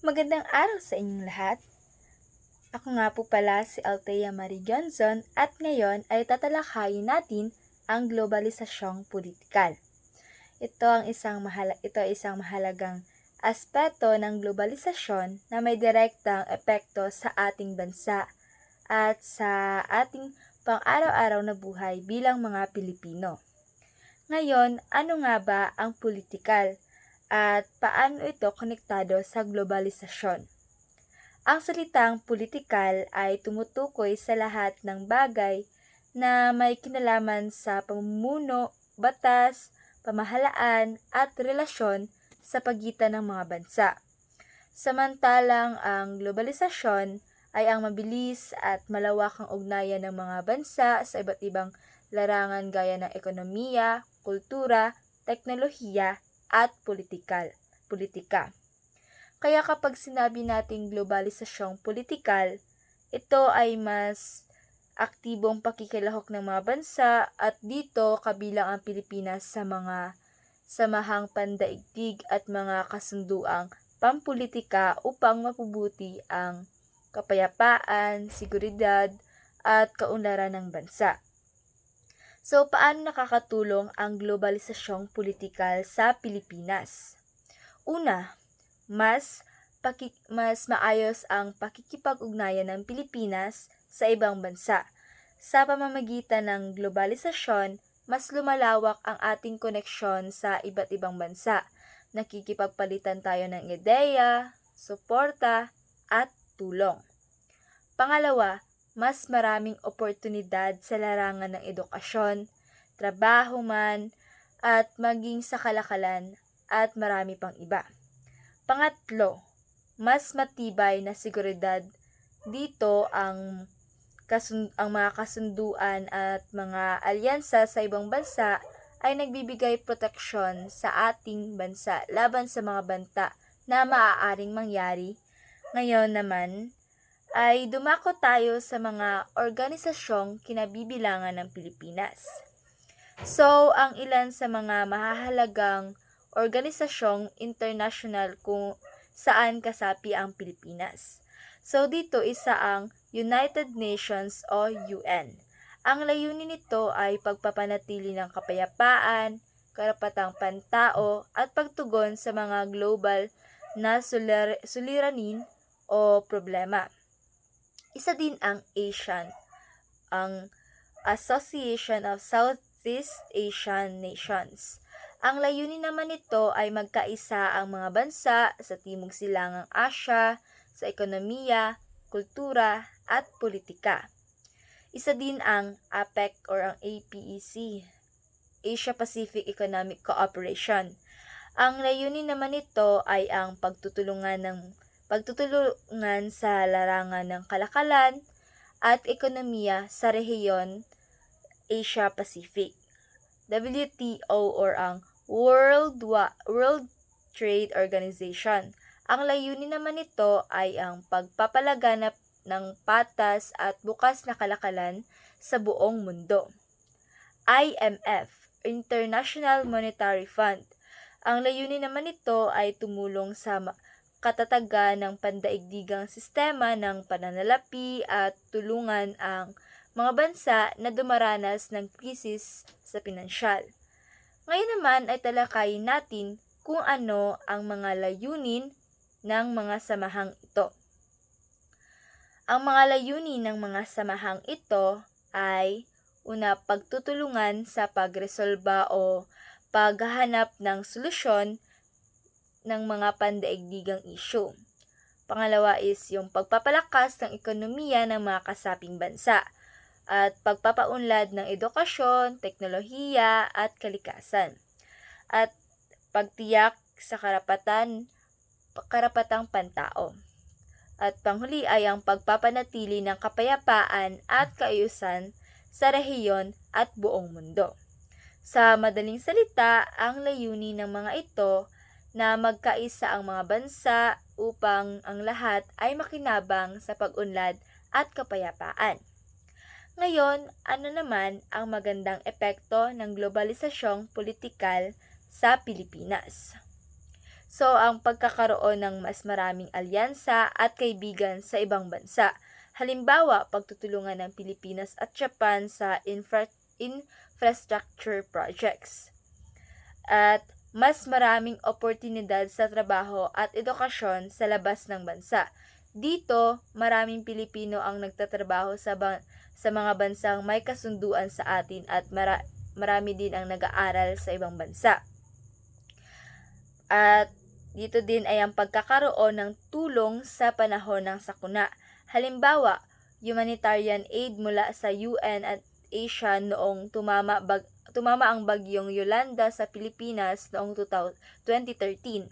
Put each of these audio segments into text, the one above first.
Magandang araw sa inyong lahat. Ako nga po pala si Althea Marie Johnson at ngayon ay tatalakayin natin ang globalisasyong politikal. Ito ang isang mahala ito ay isang mahalagang aspeto ng globalisasyon na may direktang epekto sa ating bansa at sa ating pang-araw-araw na buhay bilang mga Pilipino. Ngayon, ano nga ba ang politikal at paano ito konektado sa globalisasyon? Ang salitang politikal ay tumutukoy sa lahat ng bagay na may kinalaman sa pamumuno, batas, pamahalaan at relasyon sa pagitan ng mga bansa. Samantalang ang globalisasyon ay ang mabilis at malawakang ugnayan ng mga bansa sa iba't ibang larangan gaya ng ekonomiya, kultura, teknolohiya at politikal, politika. Kaya kapag sinabi nating globalisasyong politikal, ito ay mas aktibong pakikilahok ng mga bansa at dito kabilang ang Pilipinas sa mga samahang pandaigdig at mga kasunduang pampolitika upang mapubuti ang kapayapaan, seguridad, at kaunlaran ng bansa. So, paano nakakatulong ang globalisasyong politikal sa Pilipinas? Una, mas paki- mas maayos ang pakikipag-ugnayan ng Pilipinas sa ibang bansa. Sa pamamagitan ng globalisasyon, mas lumalawak ang ating koneksyon sa iba't ibang bansa. Nakikipagpalitan tayo ng ideya, suporta, at tulong. Pangalawa, mas maraming oportunidad sa larangan ng edukasyon, trabaho man, at maging sa kalakalan at marami pang iba. Pangatlo, mas matibay na seguridad dito ang kasun- ang mga kasunduan at mga alyansa sa ibang bansa ay nagbibigay proteksyon sa ating bansa laban sa mga banta na maaaring mangyari. Ngayon naman, ay dumako tayo sa mga organisasyong kinabibilangan ng Pilipinas. So, ang ilan sa mga mahahalagang organisasyong international kung saan kasapi ang Pilipinas. So, dito isa ang United Nations o UN. Ang layunin nito ay pagpapanatili ng kapayapaan, karapatang pantao at pagtugon sa mga global na sulir- suliranin o problema. Isa din ang ASEAN, ang Association of Southeast Asian Nations. Ang layunin naman nito ay magkaisa ang mga bansa sa Timog Silangang Asya sa ekonomiya, kultura at politika. Isa din ang APEC or ang APEC, Asia Pacific Economic Cooperation. Ang layunin naman nito ay ang pagtutulungan ng pagtutulungan sa larangan ng kalakalan at ekonomiya sa rehiyon Asia Pacific. WTO or ang World World Trade Organization. Ang layunin naman nito ay ang pagpapalaganap ng patas at bukas na kalakalan sa buong mundo. IMF, International Monetary Fund. Ang layunin naman nito ay tumulong sa katatagan ng pandaigdigang sistema ng pananalapi at tulungan ang mga bansa na dumaranas ng krisis sa pinansyal. Ngayon naman ay talakayin natin kung ano ang mga layunin ng mga samahang ito. Ang mga layunin ng mga samahang ito ay una pagtutulungan sa pagresolba o paghahanap ng solusyon ng mga pandaigdigang isyu. Pangalawa is yung pagpapalakas ng ekonomiya ng mga kasaping bansa at pagpapaunlad ng edukasyon, teknolohiya at kalikasan. At pagtiyak sa karapatan karapatang pantao. At panghuli ay ang pagpapanatili ng kapayapaan at kaayusan sa rehiyon at buong mundo. Sa madaling salita, ang layunin ng mga ito na magkaisa ang mga bansa upang ang lahat ay makinabang sa pag-unlad at kapayapaan. Ngayon, ano naman ang magandang epekto ng globalisasyong politikal sa Pilipinas? So, ang pagkakaroon ng mas maraming alyansa at kaibigan sa ibang bansa. Halimbawa, pagtutulungan ng Pilipinas at Japan sa infra- infrastructure projects. At mas maraming oportunidad sa trabaho at edukasyon sa labas ng bansa. Dito, maraming Pilipino ang nagtatrabaho sa ba- sa mga bansang may kasunduan sa atin at mara- marami din ang nag-aaral sa ibang bansa. At dito din ay ang pagkakaroon ng tulong sa panahon ng sakuna. Halimbawa, humanitarian aid mula sa UN at Asia noong tumama bag tumama ang bagyong Yolanda sa Pilipinas noong 2013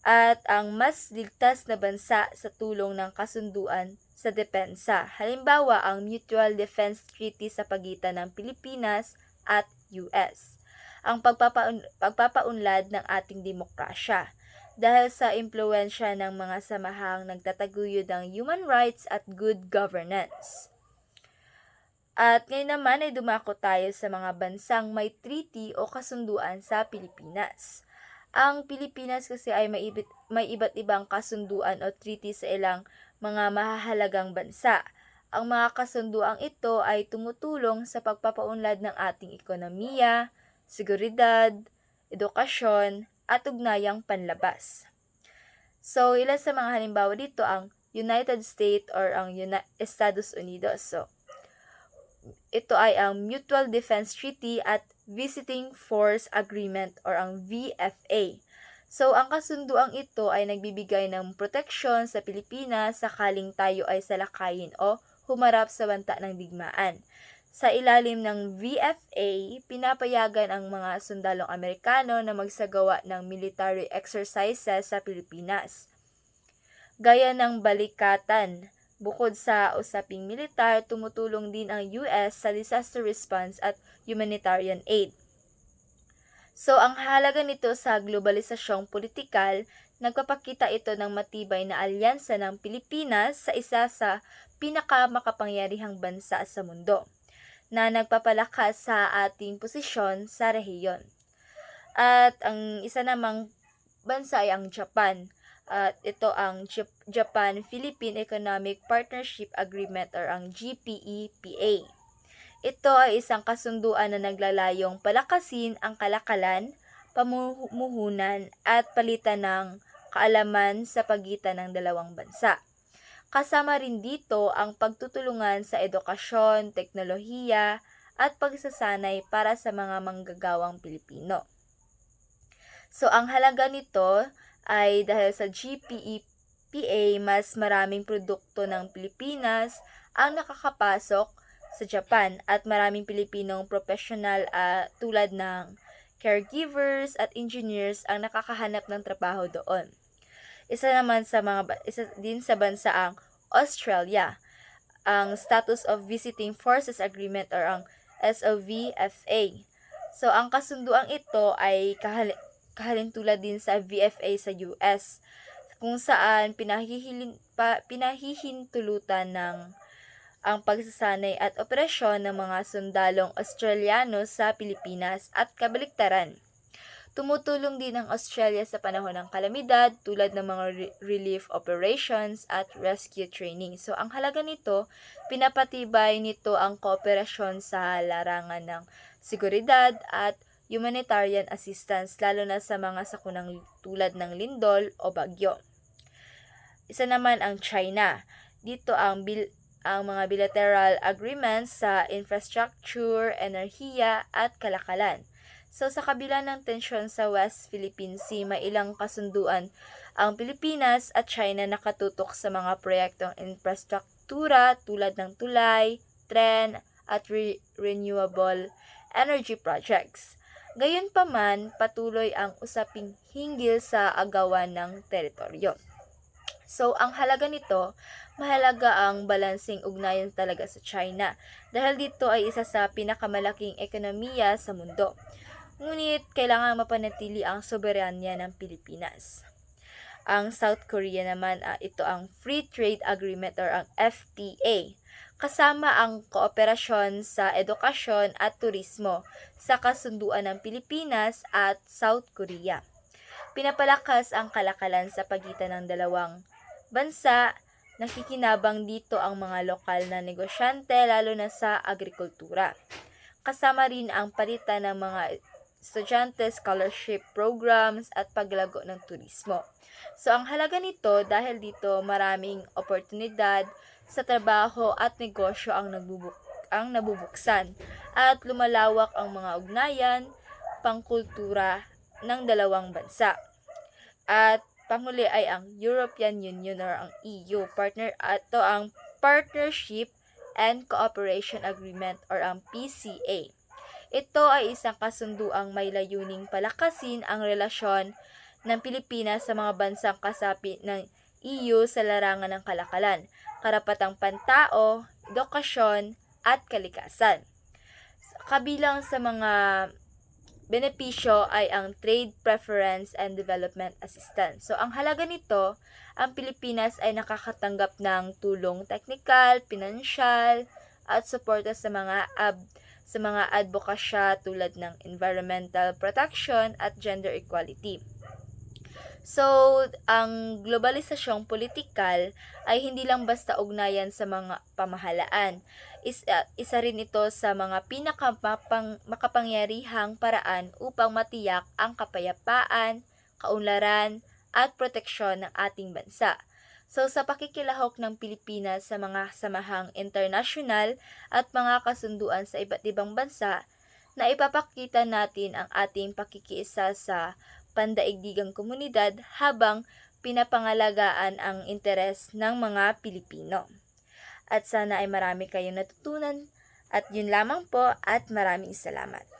at ang mas ligtas na bansa sa tulong ng kasunduan sa depensa. Halimbawa, ang Mutual Defense Treaty sa pagitan ng Pilipinas at US. Ang pagpapaun- pagpapaunlad ng ating demokrasya dahil sa impluensya ng mga samahang nagtataguyod ng human rights at good governance. At ngayon naman ay dumako tayo sa mga bansang may treaty o kasunduan sa Pilipinas. Ang Pilipinas kasi ay may, ibit, may iba't ibang kasunduan o treaty sa ilang mga mahahalagang bansa. Ang mga kasunduang ito ay tumutulong sa pagpapaunlad ng ating ekonomiya, seguridad, edukasyon, at ugnayang panlabas. So, ilan sa mga halimbawa dito ang United States or ang Uni- Estados Unidos. So, ito ay ang Mutual Defense Treaty at Visiting Force Agreement or ang VFA. So, ang kasunduang ito ay nagbibigay ng proteksyon sa Pilipinas sakaling tayo ay salakayin o humarap sa banta ng digmaan. Sa ilalim ng VFA, pinapayagan ang mga sundalong Amerikano na magsagawa ng military exercises sa Pilipinas. Gaya ng balikatan, bukod sa usaping militar, tumutulong din ang US sa disaster response at humanitarian aid. So, ang halaga nito sa globalisasyong politikal, nagpapakita ito ng matibay na alyansa ng Pilipinas sa isa sa pinakamakapangyarihang bansa sa mundo na nagpapalakas sa ating posisyon sa rehiyon. At ang isa namang bansa ay ang Japan. At ito ang Japan-Philippine Economic Partnership Agreement or ang GPEPA. Ito ay isang kasunduan na naglalayong palakasin ang kalakalan, pamumuhunan at palitan ng kaalaman sa pagitan ng dalawang bansa. Kasama rin dito ang pagtutulungan sa edukasyon, teknolohiya, at pagsasanay para sa mga manggagawang Pilipino. So, ang halaga nito ay dahil sa GPEPA, mas maraming produkto ng Pilipinas ang nakakapasok sa Japan at maraming Pilipinong professional uh, tulad ng caregivers at engineers ang nakakahanap ng trabaho doon. Isa naman sa mga isa din sa bansa ang Australia. Ang Status of Visiting Forces Agreement or ang SOVFA. So ang kasunduang ito ay kahali, kahalintulad din sa VFA sa US kung saan pinahihilin, pa, pinahihintulutan ng ang pagsasanay at operasyon ng mga sundalong Australiano sa Pilipinas at kabaliktaran. Tumutulong din ang Australia sa panahon ng kalamidad tulad ng mga re- relief operations at rescue training. So, ang halaga nito, pinapatibay nito ang kooperasyon sa larangan ng seguridad at humanitarian assistance lalo na sa mga sakunang tulad ng lindol o bagyo. Isa naman ang China. Dito ang bil ang mga bilateral agreements sa infrastructure, enerhiya at kalakalan. So sa kabila ng tensyon sa West Philippine Sea, may ilang kasunduan ang Pilipinas at China nakatutok sa mga proyektong infrastruktura tulad ng tulay, tren, at re- renewable energy projects. Gayunpaman, patuloy ang usaping hinggil sa agawan ng teritoryo. So, ang halaga nito, mahalaga ang balansing ugnayan talaga sa China dahil dito ay isa sa pinakamalaking ekonomiya sa mundo. Ngunit kailangan mapanatili ang soberanya ng Pilipinas. Ang South Korea naman, uh, ito ang Free Trade Agreement or ang FTA. Kasama ang kooperasyon sa edukasyon at turismo sa kasunduan ng Pilipinas at South Korea. pinapalakas ang kalakalan sa pagitan ng dalawang bansa. Nakikinabang dito ang mga lokal na negosyante lalo na sa agrikultura. Kasama rin ang palitan ng mga estudyante, scholarship programs at paglago ng turismo. So ang halaga nito dahil dito maraming oportunidad sa trabaho at negosyo ang nagbubuk ang nabubuksan at lumalawak ang mga ugnayan pangkultura ng dalawang bansa. At panghuli ay ang European Union or ang EU partner at to ang Partnership and Cooperation Agreement or ang PCA. Ito ay isang kasunduang may layuning palakasin ang relasyon ng Pilipinas sa mga bansang kasapi ng EU sa larangan ng kalakalan, karapatang pantao, edukasyon, at kalikasan. Kabilang sa mga benepisyo ay ang Trade Preference and Development Assistance. So, ang halaga nito, ang Pilipinas ay nakakatanggap ng tulong teknikal, pinansyal, at suporta sa mga ab sa mga advokasya tulad ng environmental protection at gender equality. So, ang globalisasyong politikal ay hindi lang basta ugnayan sa mga pamahalaan. Isa, isa rin ito sa mga pinakamapang makapangyarihang paraan upang matiyak ang kapayapaan, kaunlaran, at proteksyon ng ating bansa. So sa pakikilahok ng Pilipinas sa mga samahang internasyonal at mga kasunduan sa iba't ibang bansa, na ipapakita natin ang ating pakikiisa sa pandaigdigang komunidad habang pinapangalagaan ang interes ng mga Pilipino. At sana ay marami kayong natutunan at yun lamang po at maraming salamat.